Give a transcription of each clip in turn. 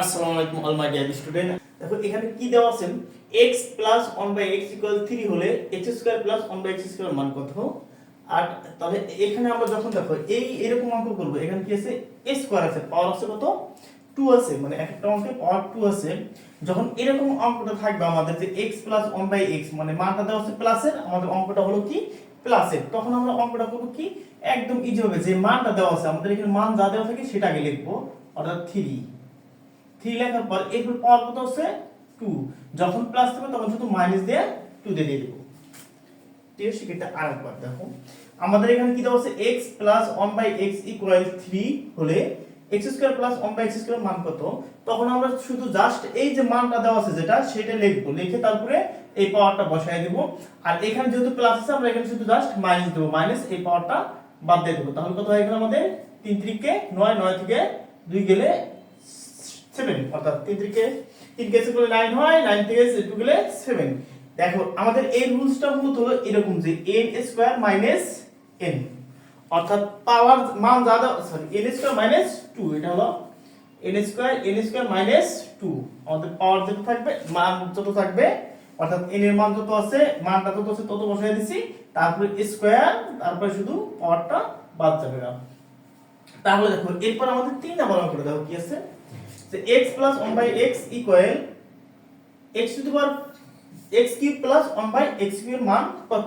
আসসালামু আলাইকুম all my dear student. দেখো, এখানে কি দেওয়া আছে? x plus 1 by x equal 3 হলে x square plus 1 by x square মান কত? আর তাহলে এখানে আমরা যখন দেখো, এই এরকম অঙ্ক করব, এখানে কি আছে? a স্কয়ার আছে পাওয়ার আছে কত? 2 আছে মানে একটা অঙ্কে পাওয়ার 2 আছে। যখন এরকম অঙ্কটা থাকবে আমাদের যে x প্লাস 1 বাই x মানে মানটা দেওয়া আছে প্লাসের আমাদের অঙ্কটা হলো কি? প্লাসের তখন আমরা অঙ্কটা করব কি? একদম ইজি হবে, যে মানটা দেওয়া আছে, আমাদের এখানে মান যা দেওয়া থাকে সেটা আগে লিখব, অর্থাৎ 3 থ্রি লেখার পর এরপর পাওয়ার কত হচ্ছে? টু যখন প্লাস থাকবে তখন শুধু মাইনাস দিয়ে টু দিয়ে দিয়ে দেবো। ঠিক আছে, সেক্ষেত্রে আরেকবার দেখো। আমাদের এখানে কি দেওয়া আছে x plus one by x equal three হলে x square plus one by x square মান কত? তখন আমরা শুধু জাস্ট এই যে মানটা দেওয়া আছে যেটা, সেটা লিখব। লিখে তারপরে এই পাওয়ারটা বসায় দেবো। আর এখানে যেহেতু প্লাস আছে, আমরা এখানে শুধু জাস্ট মাইনাস দেবো। মাইনাস এই পাওয়ারটা বাদ দিয়ে দেবো। তাহলে কত হয় এখানে আমাদের? তিন ত্রিকে নয় নয় থেকে দুই গেলে সেভেন অর্থাৎ তিন থেকে তিন কেসে করে নাইন হয় নাইন থেকে টু গেলে সেভেন দেখো, আমাদের এই রুলসটা মূলত হলো এরকম যে এন স্কোয়ার মাইনাস এন অর্থাৎ পাওয়ার মান যা sorry N square minus two এটা হলো N square N square minus two আমাদের পাওয়ার যত থাকবে, মান যত থাকবে, অর্থাৎ এন এর মান যত আছে, মানটা যত আছে, তত বসাই দিছি। তারপরে স্কোয়ার তারপরে শুধু পাওয়ারটা বাদ যাবে না। তাহলে দেখো, এরপর আমাদের তিন নাম্বার অঙ্কটা দেখো কি আছে? যে x 1 by x equal x to the power x cube plus 1 by x cube এর মান কত?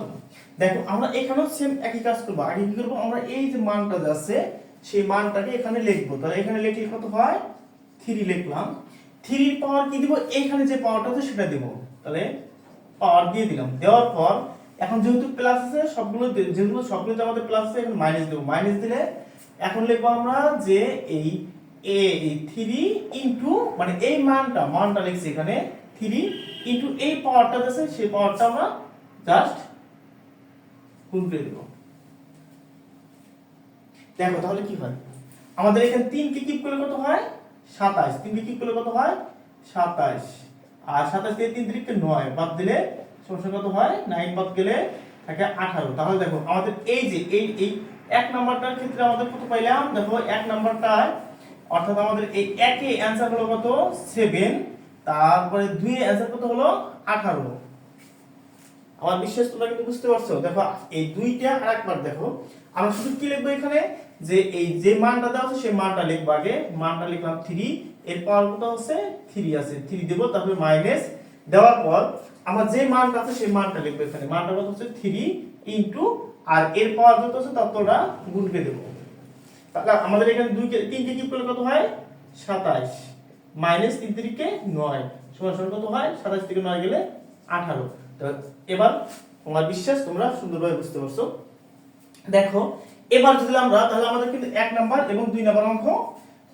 দেখো, আমরা এখানেও সেম একই কাজ করব। আগে কি করব? আমরা এই যে মানটা আছে, সেই মানটাকে এখানে লিখব। তাহলে এখানে লিখলে কত হয়? 3 লিখলাম। 3 এর পাওয়ার কি দিব? এখানে যে পাওয়ারটা আছে, সেটা দেব। তাহলে পাওয়ার দিয়ে দিলাম। দেওয়ার পর, এখন যেহেতু প্লাস আছে, সবগুলো দে- যেগুলো সবগুলোতে আমাদের প্লাস আছে, এখন মাইনাস দেব। মাইনাস দিলে এখন লিখব আমরা যে এই এ থ্রি ইন্টু মানে এই মানটা মানটা লিখছি এখানে থ্রি ইন্টু এই পাওয়ারটা আছে, সেই পাওয়ারটা আমরা জাস্ট গুণ করে দেবো। দেখো, তাহলে কি হয়? আমাদের এখানে তিন কে কিপ করলে কত হয়? সাতাশ। তিন কে কিপ করলে কত হয়? সাতাশ। আর সাতাশ থেকে তিন তিরিখকে নয় বাদ দিলে সমস্যা কত হয়? নাইন বাদ গেলে থাকে আঠারো। তাহলে দেখো, আমাদের এই যে, এই এই এক নাম্বারটার ক্ষেত্রে আমাদের কত পাইলাম? দেখো, এক নাম্বারটায় অর্থাৎ আমাদের এই একে অ্যান্সার হলো কত? সেভেন তারপরে দুই অ্যান্সার কত হলো? আঠারো। আমার বিশ্বাস, তোমরা কিন্তু বুঝতে পারছ। দেখো, এই দুইটা আর একবার দেখো। আমরা শুধু কি লিখব এখানে? যে এই যে মানটা দেওয়া আছে, সেই মানটা লিখব আগে। মানটা লিখলাম থ্রি এর পাওয়ার কত হচ্ছে? থ্রি আছে। থ্রি দেবো, তারপরে মাইনাস দেওয়ার পর আমার যে মানটা আছে, সেই মানটা লিখব এখানে। মানটা কত হচ্ছে? থ্রি ইন্টু আর এর পাওয়ার যত আছে ততটা গুণকে দেবো। তাহলে আমাদের এখানে দুই কে তিনকে কিউব করলে কত হয়? সাতাশ মাইনাস তিন তিরিকে নয়। সমান সমান কত হয়? সাতাশ থেকে নয় গেলে আঠারো। এবার আমার বিশ্বাস, তোমরা সুন্দরভাবে বুঝতে পারছ। দেখো, এবার যদি আমরা, তাহলে আমাদের কিন্তু এক নাম্বার এবং দুই নাম্বার অঙ্ক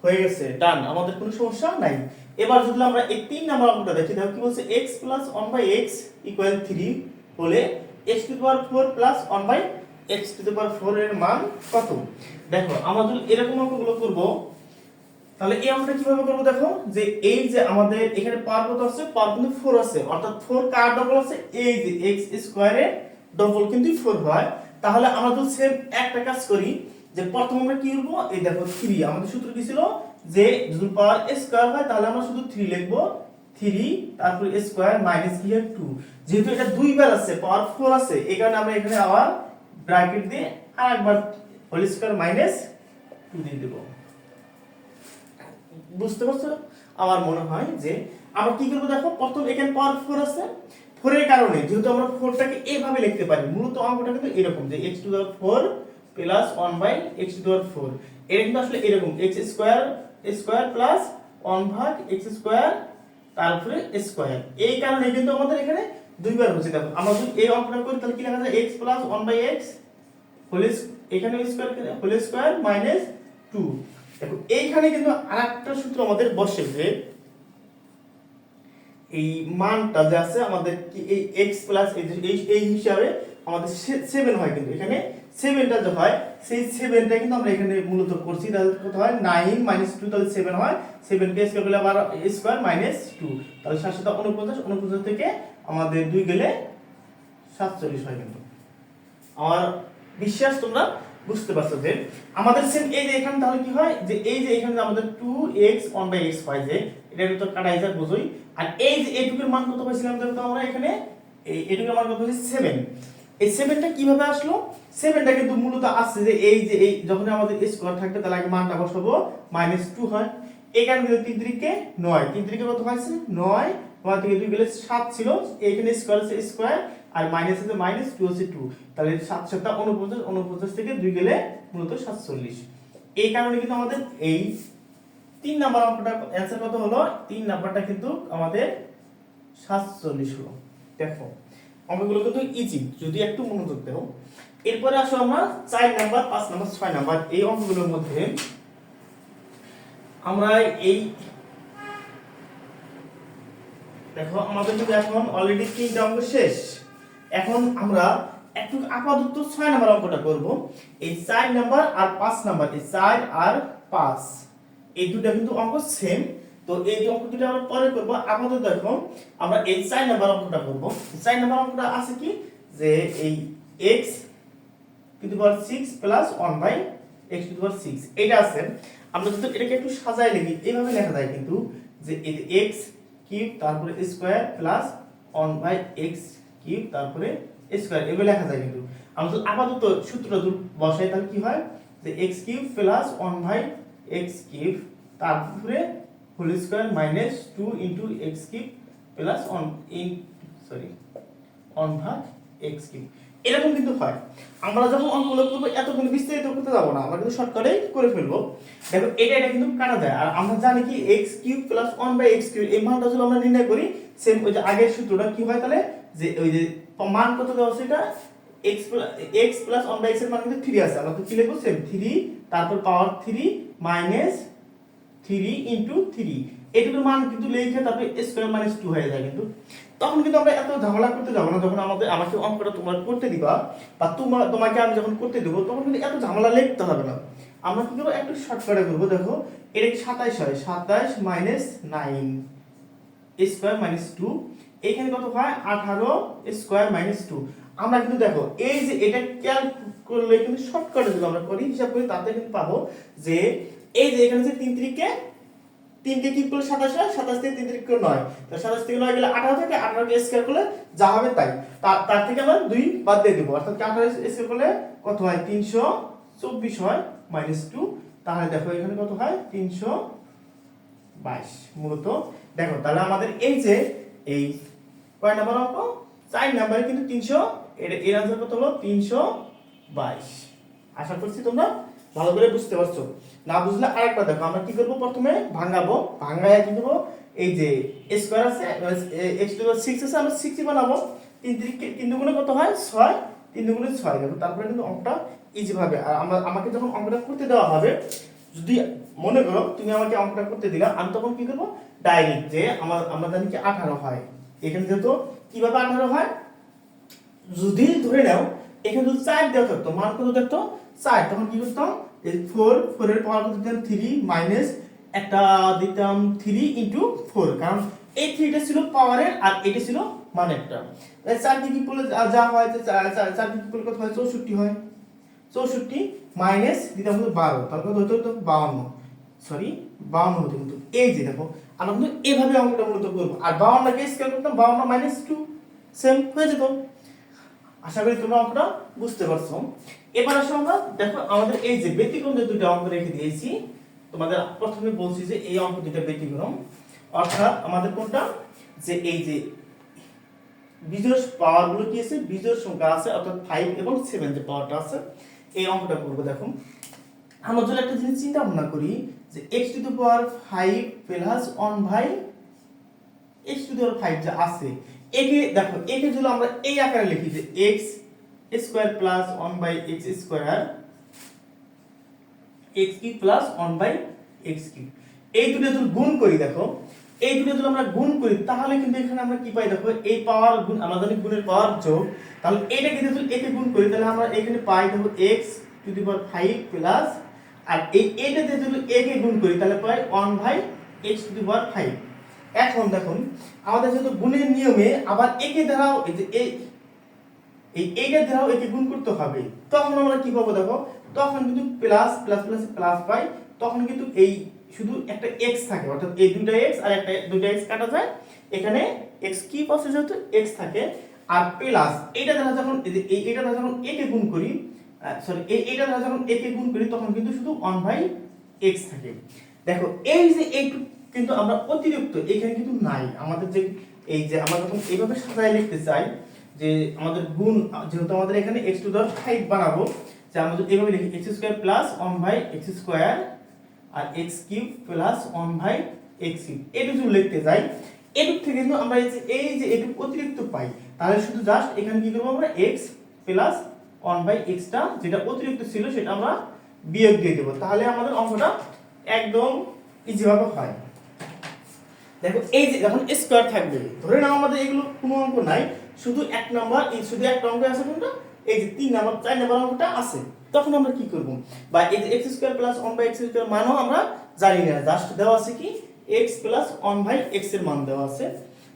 হয়ে গেছে। ডান। আমাদের কোনো সমস্যা নাই। এবার যদি আমরা এই তিন নাম্বার অঙ্কটা দেখি দেখো কি বলছে? x plus one by x equal three হলে x to power four plus one by x to power four এর মান কত? দেখো, আমরা যদি এরকম অঙ্কগুলো করব, তাহলে এই অঙ্কটা কীভাবে করব দেখো? যে এই যে আমাদের এখানে পাওয়ার কত আছে? পাওয়ার কিন্তু 4 আছে। অর্থাৎ 4 কার ডবল আছে? এই যে x স্কয়ারের ডবল কিন্তু 4 হয়। তাহলে আমরা যদি সেম একটা কাজ করি, যে প্রথম আমরা কি করব? এই দেখো 3 আমাদের সূত্র কি ছিল? যে যদি পাওয়ার স্কয়ার হয়, তাহলে আমরা শুধু 3 লিখব। 3 তারপর স্কয়ার মাইনাস কি হয় 2 যেহেতু এটা দুইবার আছে পাওয়ার 4 আছে, এই কারণে আমরা এখানে আবার ব্র্যাকেট দিয়ে আরেকবার হোল স্কয়ার মাইনাস 2 দিয়ে দেবো। বুঝতে পারছ? আমার মনে হয় যে আমরা কি করব দেখো, প্রথম এখানে পাওয়ার ফোর আছে। ফোরের কারণে যেহেতু আমরা ফোরটাকে এইভাবে লিখতে পারি, মূলত অঙ্কটা কিন্তু এরকম যে এক্স টু দেওয়ার four plus one by x to দেওয়ার ফোর এটা কিন্তু আসলে এরকম x square square plus one ভাগ এক্স স্কোয়ার তারপরে স্কোয়ার এই কারণে কিন্তু আমাদের এখানে দুইবার হচ্ছে। দেখো, আমরা যদি এই অঙ্কটা করি, তাহলে কি লেখা যায়? X plus one by x whole এখানে square whole square minus two দেখো, এইখানে কিন্তু আরেকটা সূত্র আমাদের বসে যে এই মানটা যে আছে আমাদের কি এই x প্লাস এই এই হিসাবে আমাদের 7 হয় কিন্তু। এখানে 7টা যে হয়, সেই 7টা কিন্তু আমরা এখানে মূলত করছি। তাহলে কত হয়? 9 মাইনাস 2 তাহলে 7 হয়। 7 কে স্কয়ার করলে আবার স্কয়ার মাইনাস 2 তাহলে 7 7 49 49 থেকে আমাদের 2 গেলে 47 হয় কিন্তু। আমার বিশ্বাস তোমরা বুঝতে পারছ যে আমাদের সেম এই যে এখানে তাহলে কি হয়? যে এই যে এখানে আমাদের two x one by x হয় যে এটা তো কাটাই যায় বোঝোই। আর এই যে এইটুকুর মান কত পাইছিলাম তো আমরা এখানে? এই এইটুকুর মান কত হয়েছে? সেভেন এই সেভেনটা কীভাবে আসলো? সেভেনটা কিন্তু মূলত আসছে যে এই যে এই যখন আমাদের স্কোয়ার থাকবে, তাহলে আগে মানটা বসাবো। মাইনাস টু হয়। এখানে কিন্তু তিন তিরিকে নয়। তিন তিরিকে কত হয়েছে নয়। নয় থেকে দুই গেলে সাত ছিল। এখানে স্কোয়ার স্কোয়ার আর মাইনাস আছে মাইনাস টু হচ্ছে টু তাহলে সাত সাতটা উনপঞ্চাশ উনপঞ্চাশ থেকে দুই গেলে মূলত সাতচল্লিশ। এই কারণে কিন্তু আমাদের এই তিন নাম্বার অঙ্কটা অ্যান্সার কত হলো? তিন নাম্বারটা কিন্তু আমাদের সাতচল্লিশ হলো। দেখো, অঙ্কগুলো কিন্তু ইজি যদি একটু মনোযোগ দেও। এরপরে আসো আমরা চার নাম্বার, পাঁচ নাম্বার, ছয় নাম্বার। এই অঙ্কগুলোর মধ্যে আমরা এই দেখো, আমাদের কিন্তু এখন অলরেডি তিনটা অঙ্ক শেষ। এখন আমরা একটু আপাতত ছয় নাম্বার অঙ্কটা করব। এই চার নাম্বার আর পাঁচ নাম্বার, এই চার আর পাঁচ, এই দুটা কিন্তু অঙ্ক সেম তো এই অঙ্ক দুটো আমরা পরে করব। আপাতত দেখো, আমরা এই চার নাম্বার অঙ্কটা করব। চার নাম্বার অঙ্কটা আছে কি? যে এই x to the 6 plus one by x to the 6 এটা আছে। আমরা যদি এটাকে একটু সাজায় লিখি, এইভাবে লেখা যায় কিন্তু যে x কিউব তারপরে square plus one by x cube তারপরে স্কয়ার এভাবে লেখা যায় কিন্তু। আমরা যদি আপাতত সূত্রটা বসাই, তাহলে কি হয়? যে x cube plus 1 by x cube তারপরে whole square minus 2 into x cube plus 1 in sorry 1 ভাগ x কিউব এরকম কিন্তু হয়। আমরা যখন অঙ্কগুলো করব এত কিন্তু বিস্তারিত করতে যাব না। আমরা কিন্তু শর্টকাটেই করে ফেলব। দেখো, এটা এটা কিন্তু কাটা যায়। আর আমরা জানি কি, x cube plus 1 by x cube এই মানটা যদি আমরা নির্ণয় করি সেম ওই যে আগের সূত্রটা কি হয় তাহলে? যে ওই যে মান কত দেওয়া আছে এটা? x প্লাস 1 বাই x এর মান কিন্তু 3 আছে। আমরা কি লিখব? সেম 3 তারপর পাওয়ার 3 মাইনাস 3 ইনটু 3 এটুকুর মান কিন্তু লিখে তারপরে স্কয়ার মাইনাস 2 হয়ে যায় কিন্তু। তখন কিন্তু আমরা এত ঝামেলা করতে যাব না যখন আমাদের আমাকে অঙ্কটা তোমরা করতে দিবা বা তোমার তোমাকে আমি যখন করতে দেবো তখন কিন্তু এত ঝামেলা লিখতে হবে না। আমরা কি করব? একটু শর্টকাটে করব, দেখো। এটা সাতাইশ হয়? সাতাইশ minus nine square minus two এইখানে কত হয়? আঠারো স্কোয়ার মাইনাস টু আমরা কিন্তু দেখো, এই যে এটা ক্যাল করলে কিন্তু শর্টকাটে যদি আমরা করি, হিসাব করি, তাতে কিন্তু পাবো যে এই যে এখানে যে তিন তিরিকে তিনকে কি করলে সাতাশ হয়? সাতাশ থেকে তিন তিরিক নয়। তাহলে সাতাশ থেকে নয় গেলে আঠারো থেকে আঠারোকে স্কোয়ার করলে যা হবে তাই। তার থেকে আমরা দুই বাদ দিয়ে দেবো। অর্থাৎ আঠারো স্কোয়ার করলে কত হয়? তিনশো চব্বিশ হয় মাইনাস টু তাহলে দেখো, এখানে কত হয়? তিনশো বাইশ। মূলত, দেখো, তাহলে আমাদের এই যে, এই কয় নাম্বার অঙ্ক? চার নাম্বারে কিন্তু তিনশো, এর এর আনসার কত হলো? তিনশো বাইশ। আশা করছি তোমরা ভালো করে বুঝতে পারছ। না বুঝলে আরেকবার দেখো, আমরা কি করব প্রথমে? ভাঙাবো। ভাঙায় কি করব? এই যে স্কোয়ার আছে এক্স টু সিক্স আছে, আমরা সিক্সই বানাবো। তিন তিন দুগুণে কত হয়? ছয়। তিন দুগুণে ছয়। দেখো, তারপরে কিন্তু অঙ্কটা ইজি ভাবে। আর আমরা আমাকে যখন অঙ্কটা করতে দেওয়া হবে, যদি মনে করো তুমি আমাকে অঙ্কটা করতে দিলা, আমি তখন কি করব? ডাইরেক্ট যে আমার আমরা জানি কি আঠারো হয়। এখানে যেহেতু কীভাবে আঠারো হয়? যদি ধরে নাও, এখানে যদি চার দেওয়া থাকতো, মান কত থাকতো? চার। তখন কি করতাম? ফোর ফোরের পাওয়ার কত দিতাম? থ্রি মাইনাস একটা দিতাম থ্রি ইন্টু ফোর কারণ এই থ্রিটা ছিল পাওয়ারের আর এটা ছিল মানেরটা। চার দিকে করলে যা- হয়? চার- দিকে করলে কত হয়? চৌষট্টি হয়। চৌষট্টি মাইনাস দিতাম হতো বারো। তারপর হতো বাউন্ন। সরি, বাউন্ন হতো কিন্তু এই যে দেখো, আমরা কিন্তু এভাবে অঙ্কটা মূলত করব। আর বাউন্নকে স্কেল করতাম, বাউন্ন মাইনাস টু সেম হয়ে যেত। আশা করি তোমরা অঙ্কটা বুঝতে পারছ। এবার আসো আমরা, দেখো আমাদের এই যে ব্যতিক্রম যে দুটো অঙ্ক রেখে দিয়েছি, তোমাদের প্রথমে বলছি যে এই অঙ্ক দুটো ব্যতিক্রম। অর্থাৎ আমাদের কোনটা? যে এই যে বিজোড় পাওয়ারগুলো কি আছে? বিজোড় সংখ্যা আছে, অর্থাৎ ফাইভ এবং সেভেন যে পাওয়ারটা আছে, এই অঙ্কটা করব দেখো। আমরা যদি একটা জিনিস চিন্তা ভাবনা করি যে x to the power five plus one by x to the power five যে আছে, একে দেখো, একে যদি আমরা এই আকারে লিখি যে x square plus one by x square x cube plus one by x cube এই দুটো যদি গুণ করি দেখো, এই দুটো যদি আমরা গুণ করি, তাহলে কিন্তু এখানে আমরা কি পাই দেখো, এই পাওয়ার গুণ জানি গুণের পাওয়ার যোগ, তাহলে এটাকে যদি একে গুণ করি, তাহলে আমরা এখানে পাই দেখো x to the power five plus আর এই এটাতে যদি একে গুণ করি, তাহলে পাই one by x to the power five এখন দেখুন, আমাদের যেহেতু গুণের নিয়মে আবার একে দ্বারাও এই যে এই এই এইটা দ্বারাও একে গুণ করতে হবে। তখন আমরা কি পাবো দেখো, তখন কিন্তু প্লাস প্লাস প্লাস প্লাস পাই, তখন কিন্তু এই শুধু একটা এক্স থাকে, অর্থাৎ এই দুইটা এক্স আর একটা দুইটা এক্স কাটা যায়। এখানে এক্স কি পাশে যেহেতু? এক্স থাকে। আর প্লাস এইটা দ্বারা যখন, এই যে দ্বারা যখন একে গুণ করি সরি এইটা দ্বারা যখন একে গুণ করি, তখন কিন্তু শুধু ওয়ান বাই এক্স থাকে। দেখো, এই যে এইটু কিন্তু আমরা অতিরিক্ত, এখানে কিন্তু নাই। আমাদের যে এই যে আমরা যখন এইভাবে সাজায় লিখতে চাই, যে আমাদের গুণ, যেহেতু আমাদের এখানে এক্স টু দশ ফাইভ বানাবো, যে আমরা এইভাবে লিখি x square plus one by x square R x cube plus one by x cube এটুকু যদি লিখতে যাই, এটুক থেকে কিন্তু আমরা এই যে এই যে এটুকু অতিরিক্ত পাই, তাহলে শুধু জাস্ট এখানে কি করব আমরা? এক্স প্লাস ওয়ান বাই এক্সটা যেটা অতিরিক্ত ছিল সেটা আমরা বিয়োগ দিয়ে দেবো। তাহলে আমাদের অঙ্কটা একদম ইজি ভাবে হয়। দেখো, এই যে যখন স্কোয়ার থাকবে, ধরে নাও আমাদের এগুলো কোনো অঙ্ক নাই, শুধু এক নাম্বার এই শুধু একটা অঙ্ক আছে কোনটা? এই যে তিন নাম্বার চার নাম্বার অঙ্কটা আছে। তখন আমরা কি করব? বা এই যে x square plus one by x square মানও আমরা জানি না। জাস্ট দেওয়া আছে কি? এক্স প্লাস ওয়ান বাই এক্সের মান দেওয়া আছে।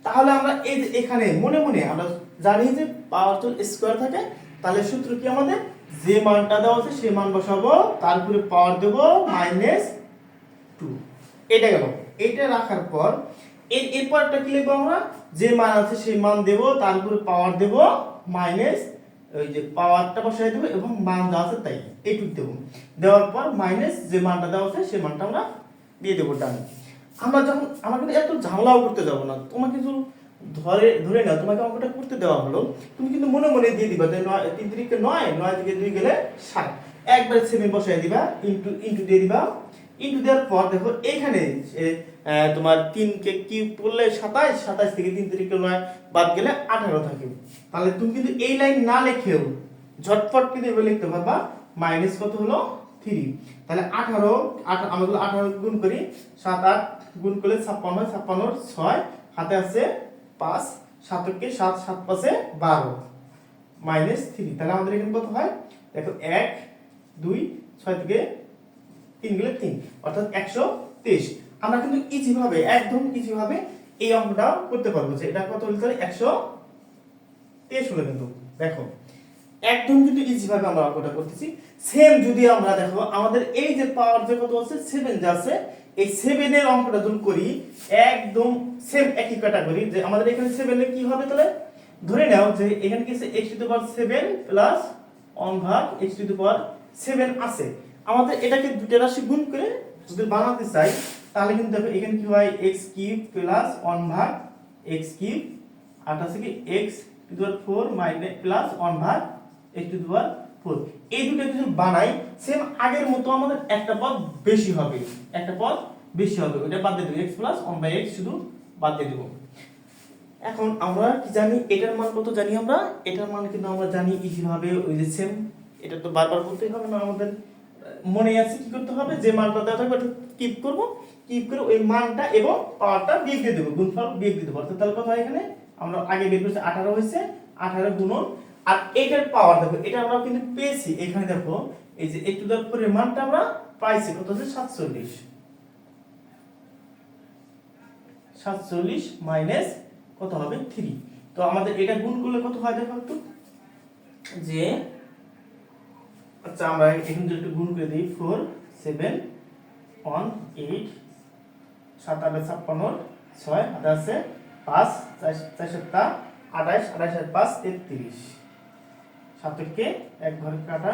তাহলে আমরা এই যে এখানে মনে মনে আমরা জানি যে পাওয়ার স্কোয়ার থাকে তাহলে সূত্র কি আমাদের? যে মানটা দেওয়া আছে সেই মান বসাবো, তারপরে পাওয়ার দেবো মাইনাস টু এটা গেল। এটা রাখার পর এর এরপরটা কি লিখব আমরা? যে মান আছে সেই মান দেব, তারপরে পাওয়ার দেব মাইনাস ওই যে পাওয়ারটা বসাই দেবো এবং মান দেওয়া আছে তাই, এইটুকু দেবো। দেওয়ার পর মাইনাস যে মানটা দেওয়া আছে সেই মানটা আমরা দিয়ে দেবো ডানে আমরা যখন, আমরা কিন্তু এত ঝামেলাও করতে যাব না। তোমাকে কিছু ধরে ধরে না তোমাকে অঙ্কটা করতে দেওয়া হলো। তুমি কিন্তু মনে মনে দিয়ে দিবা যে নয় তিন তিরিকে নয় নয় থেকে দুই গেলে ষাট। একবারে সেভেন বসাই দিবা ইন্টু ইন্টু দিয়ে দিবা। ইন্টু দেওয়ার পর দেখো এইখানে এ, আহ, তোমার তিনকে কিউব করলে সাতাইশ সাতাইশ থেকে তিন তিরিকে নয় বাদ গেলে আঠারো থাকে। তাহলে তুমি কিন্তু এই লাইন না লিখেও ঝটপট কিন্তু এভাবে লিখতে পারবা। মাইনাস কত হলো? থ্রি তাহলে আঠারো আঠা- আমরা আঠারো গুণ করি সাত আট গুণ করলে ছাপ্পান্ন ছাপ্পান্ন ছয়। হাতে আছে পাঁচ সাতকে সাত সাত পাশে বারো। Minus three. তাহলে আমাদের এখানে কত হয়? দেখো এক, দুই, ছয় থেকে তিন গেলে তিন। অর্থাৎ একশো তেইশ। আমরা কিন্তু ইজি ভাবে একদম ইজি ভাবে এই অঙ্কটা করতে পারব যে এটা কত হলে তাহলে একশো তেইশ হলো কিন্তু। দেখো, একদম কিন্তু ইজি ভাবে আমরা অঙ্কটা করতেছি। সেম যদি আমরা দেখো, আমাদের এই যে পাওয়ার যে কত আছে সেভেন যে আছে এই সেভেনের অঙ্কটা যদি করি, একদম সেম একই ক্যাটাগরি যে আমাদের এখানে সেভেনের কি হবে তাহলে? ধরে নাও যে এখানে কি আছে x to the power seven plus one ভাগ x to the power seven আছে। আমাদের এটাকে দুটো রাশি গুণ করে যদি বানাতে চাই, তাহলে কিন্তু দেখো এখানে কি হয় এক্স কিউব প্লাস ওয়ান ভাগ এক্স কিউব আর আছে কি x to the power four minus plus one ভাগ x to the power four এই দুটো যদি বানাই সেম আগের মতো আমাদের একটা পদ বেশি হবে। একটা পদ বেশি হবে ওটা বাদ দিয়ে দেবো x plus one by x শুধু বাদ দিয়ে দেবো। এখন আমরা কি জানি, এটার মান কত জানি আমরা? এটার মান কিন্তু আমরা জানি ইজি ভাবে ওই যে সেম এটা তো বারবার বলতেই হবে না আমাদের। মনে আছে কি করতে হবে? যে মানটা দেওয়া থাকবে, ওটা কিপ করব কিপ করে ওই মানটা এবং পাওয়ারটা বিয়োগ দিয়ে দেবো, গুণফল বিয়োগ দিয়ে দেবো। অর্থাৎ তাহলে হয় এখানে? আমরা আগে বের করেছি, আঠারো হয়েছে, আঠারো গুণন আর এটার পাওয়ার দেখো, এটা আমরা কিন্তু পেয়েছি। এখানে দেখো, এই যে একটু দেওয়ার পরে মানটা আমরা পাইছি, কত হচ্ছে? সাতচল্লিশ। সাতচল্লিশ মাইনাস কত হবে? থ্রি তো আমাদের এটা গুণ করলে কত হয় দেখো একটু? যে আচ্ছা আমরা এখানে একটু গুণ করে দিই ফোর সেভেন ওয়ান এইট সাত ছাপ্পান্ন, ছয় হাতে আছে পাঁচ, চার সাতটা, আঠাশ আঠাশ আর পাঁচ, তেত্রিশ। সাতকে এক ঘরে কাটা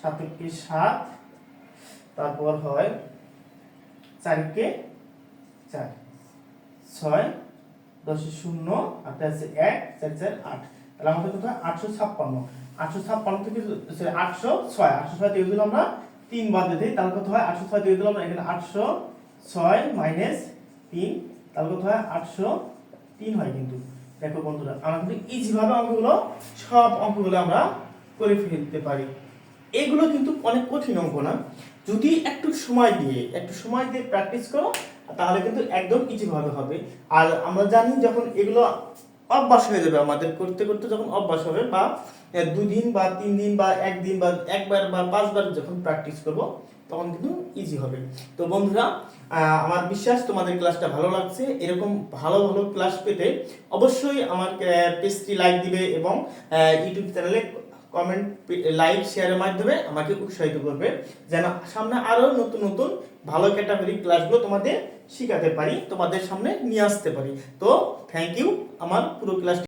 সাতকে সাত, তারপর হয় চারকে চার। ছয়, দশে শূন্য হাতে আছে এক, চার চার, আট। তাহলে আমাদের কত? হয় আটশো ছাপ্পান্ন। আটশো ছাপ্পান্ন থেকে আটশো ছয়। আটশো ছয় থেকে যদি আমরা তিন বাদ দিই, তাহলে কত হয়? আটশো ছয় থেকে দিলাম আমরা এখানে আটশো ছয় মাইনাস তিন, তাহলে কত হয়? আটশো তিন হয় কিন্তু। দেখো বন্ধুরা, আমরা কিন্তু ইজি ভাবে অঙ্কগুলো, সব অঙ্কগুলো আমরা করে ফেলতে পারি। এগুলো কিন্তু অনেক কঠিন অঙ্ক না। যদি একটু সময় দিয়ে একটু সময় দিয়ে প্র্যাকটিস করো তাহলে কিন্তু একদম ইজি ভাবে হবে। আর আমরা জানি যখন এগুলো অভ্যাস হয়ে যাবে আমাদের করতে করতে যখন অভ্যাস হবে বা আহ, দুই দিন বা তিন দিন বা একদিন বা একবার বা পাঁচবার যখন প্র্যাকটিস করব তখন কিন্তু ইজি হবে। তো বন্ধুরা আমার বিশ্বাস তোমাদের ক্লাসটা ভালো লাগছে। এরকম ভালো ভালো ক্লাস পেতে অবশ্যই আমার পেজটি লাইক দিবে এবং ইউটিউব চ্যানেলে কমেন্ট লাইক শেয়ারের মাধ্যমে আমাকে উৎসাহিত করবে, যেন সামনে আরও নতুন নতুন ভালো ক্যাটাগরি ক্লাসগুলো তোমাদের শিখাতে পারি, তোমাদের সামনে নিয়ে আসতে পারি। তো থ্যাংক ইউ আমার পুরো ক্লাস